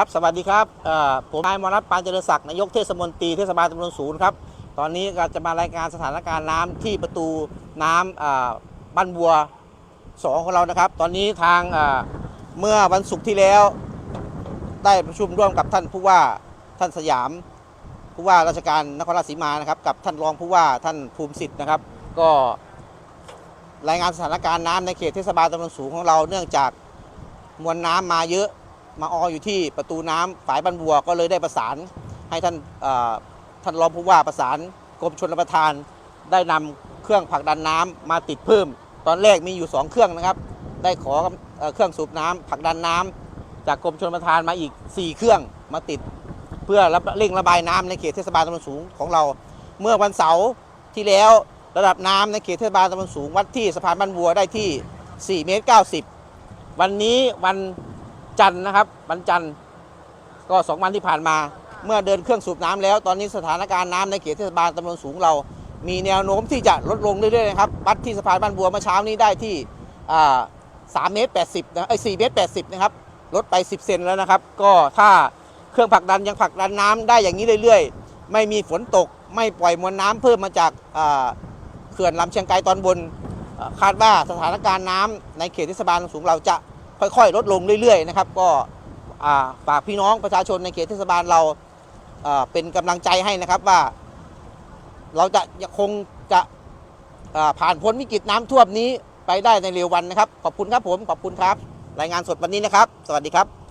ครับสวัสดีครับผมนายมรัตปานเจริญศักดิ์นายกเทศมนตรีเทศบาลตำบลศูนย์ครับตอนนี้ก็จะมารายงานสถานการณ์น้ำที่ประตูน้ำอ่าบ้านบัวสองของเรานะครับ ตอนนี้ทางเมื่อวันศุกร์ที่แล้ว ได้ประชุมร่วมกับท่านผู้ว่าท่านสยามผู้ว่าราชการนครราชสีมานะครับ กับท่านรองผู้ว่าท่านภูมิสิทธิ์นะครับ ก็รายงานสถานการณ์น้ำในเขตเทศบาลตำบลสูงของเราเนื่องจากมวลน้ำมาเยอะ มาอออยู่ที่ประตูน้ำฝายบ้านบัวก็เลยได้ประสานให้ท่านท่านรองผู้ว่าประสานกรมชลประทาน ได้นำเครื่องผลักดันน้ำมาติดเพิ่ม ตอนแรกมีอยู่ 2 เครื่องนะครับ ได้ขอเอ่อเครื่องสูบน้ำผลักดันน้ำจากกรมชลประทานมาอีก 4 เครื่องมาติด เพื่อรับเร่งระบายน้ำในเขตเทศบาลตำบลสูงของเรา เมื่อวันเสาร์ที่แล้วระดับน้ำในเขตเทศบาลตำบลสูงวัดที่สะพานบ้านบัวได้ที่ 4 เมตร 90 วันนี้วัน จันทร์นะครับวันจันทร์ก็สองวันที่ผ่านมา เมื่อเดินเครื่องสูบน้ำแล้ว ตอนนี้สถานการณ์น้ำในเขตเทศบาลตำบลสูงเรา มีแนวโน้มที่จะลดลงเรื่อยๆนะครับวัดที่สะพานบ้านบัวเมื่อเช้านี้ได้ที่อ่า3เมตร80นะไอ้ย4เมตร80นะครับลดไป 10 เซนแล้วนะครับ ก็ถ้าเครื่องผลักดันยังผลักดันน้ำได้อย่างนี้เรื่อยๆ ไม่มีฝนตก ไม่ปล่อยมวลน้ำเพิ่มมาจากเขื่อนลำเชียงไกรตอนบน คาดว่าสถานการณ์น้ำในเขตเทศบาลสูงเราจะ ค่อยๆ ลดลงเรื่อยๆนะครับก็ฝากพี่น้องประชาชนในเขตเทศบาลเราเป็นกำลังใจให้นะครับว่า เราจะยังคงจะผ่านพ้นวิกฤตน้ำท่วมนี้ไปได้ในเร็ววันนะครับ ขอบคุณครับผม ขอบคุณครับ รายงานสดวันนี้นะครับ สวัสดีครับ